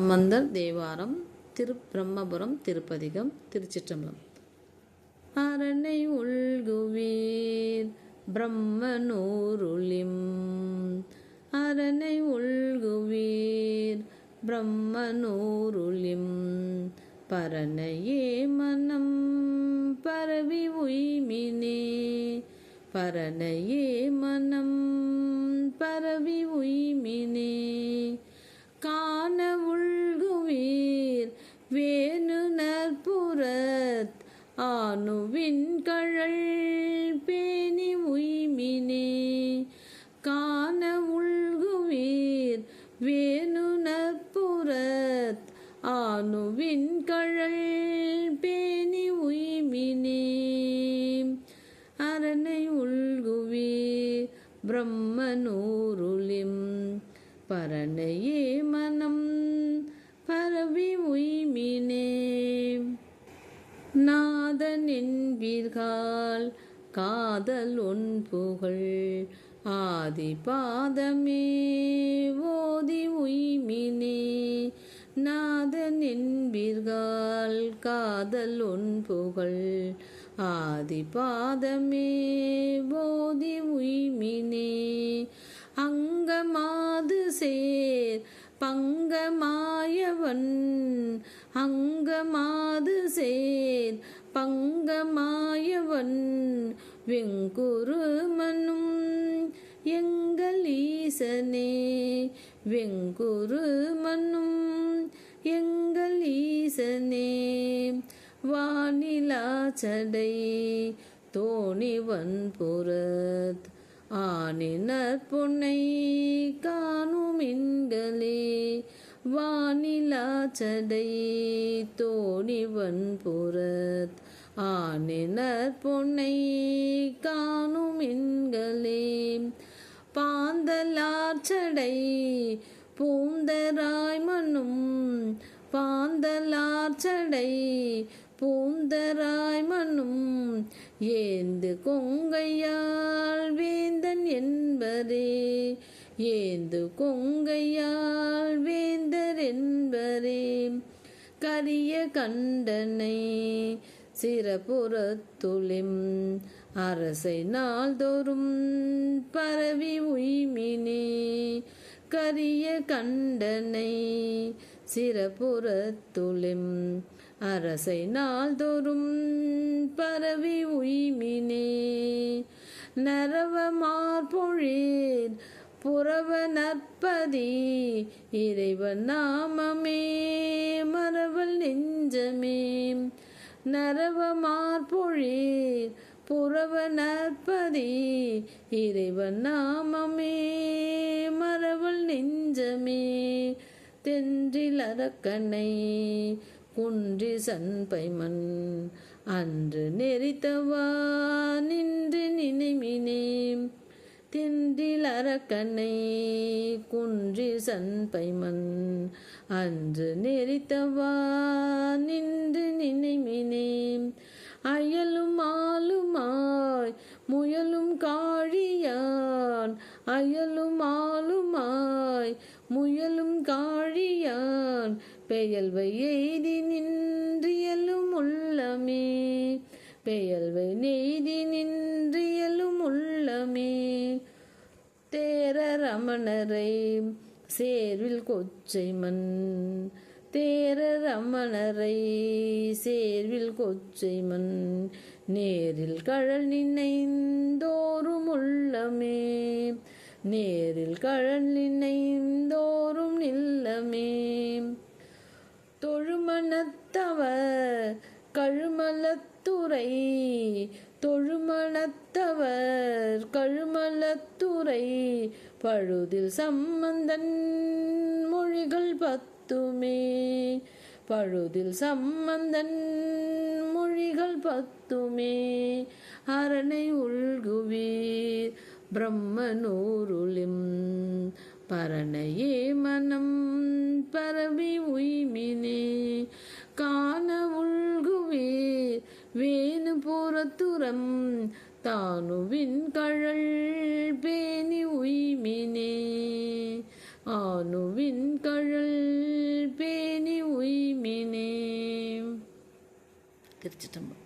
சம்பந்தர் தேவாரம் திருப்பிரம்மபுரம் திருப்பதிகம் திருச்சிற்றம்பலம். அரணை உள்குவீர் பிரம்மனூருளிம். அரணை உள்குவீர் பிரம்மனூருளிம். பரணையே மனம் பரவி உய்மினே. பரணையே மனம் பரவி உய்மினே. பேணி உய்மினே. அரணை உள்குவீர் பிரம்மனூருளிம். பரணையே மனம் பரவி உய்மினே. நாதன் என்பீர்கள் காதல் உன் புகழ் ஆதி பாதமே ஓதி உய்மினே. நாதன் என்பீர்கள் காதல் உன் புகழ். ஆதி பாதமே போதி உய்மினே. அங்கமாது சேர் பங்கமாயவன். அங்கமாது சேர் பங்கமாயவன். வெங்குரு மனும் எங்கள் ஈசனே. வெங்குருமனும் வானிலாச்சடை தோணிவன் புறத் ஆனினர் பொன்னை காணுமின்களே வானிலாச்சடை தோணிவன் புறத் ஆனினர் பொன்னை காணுமின்களே பாந்தலார்ச்சடை பூந்தராய் மனும் பாந்தலார்ச்சடை பூந்தராய் மண்ணும் ஏந்து கொங்கையால் வேந்தன் என்பரே. ஏந்து கொங்கையால் வேந்தர் என்பரே. கரிய கண்டனை சிறப்புறத்துளிம் அரசை நாள்தோறும் பரவி உய்மினே. கரிய கண்டனை சிறப்புறத்துளிம் அரசை நாள்தோறும் பரவி உய்மினே. நரவமார்பொழிர் புறவ நற்பதி இறைவன் நாமமே மரவல் நெஞ்சமே. நரவமார்பொழிர் புறவ நற்பதி இறைவன் நாமமே மரவல் நெஞ்சமே. தென்றில் அரக்கனை குன்றி சண்பைமன் அன்று நெறித்தவா நின்று நினைமினேம் தின்றில் அரக்கனை குன்றி சண்பைமன் அன்று நெறித்தவா நின்று நினைமினேம் அயலும் ஆளுமாய் முயலும் காழியான். அயலும் ஆளுமாய் முயலும் காழியான். பெயல்வை எய்தி உள்ளமே. பெயல்வை நெய்தி நின்றியலும் உள்ளமே. தேர ரமணரை சேர்வில் கொச்சை மண். தேர ரமணரை சேர்வில் கொச்சை மண். நேரில் கழல் நினைந்தோறும் உள்ளமே. நேரில் கழல் நினைந்தோறும் நில்லமே. தொழுமணத்தவர் கழுமலத்துறை. தொழுமணத்தவர் கழுமலத்துறை. பழுதில் சம்பந்தன் மொழிகள் பத்துமே. பழுதில் சம்பந்தன் மொழிகள் பத்துமே. அரணை உள்குவீர் பிரம்மனூருளிம். பரணையே மனம் பரவி உய்மினே. தானுவின் கழல் பேணி உய்மினே. ஆணுவின் கழல் பேணி உய்மினே. திருச்சிட்டம்பரம்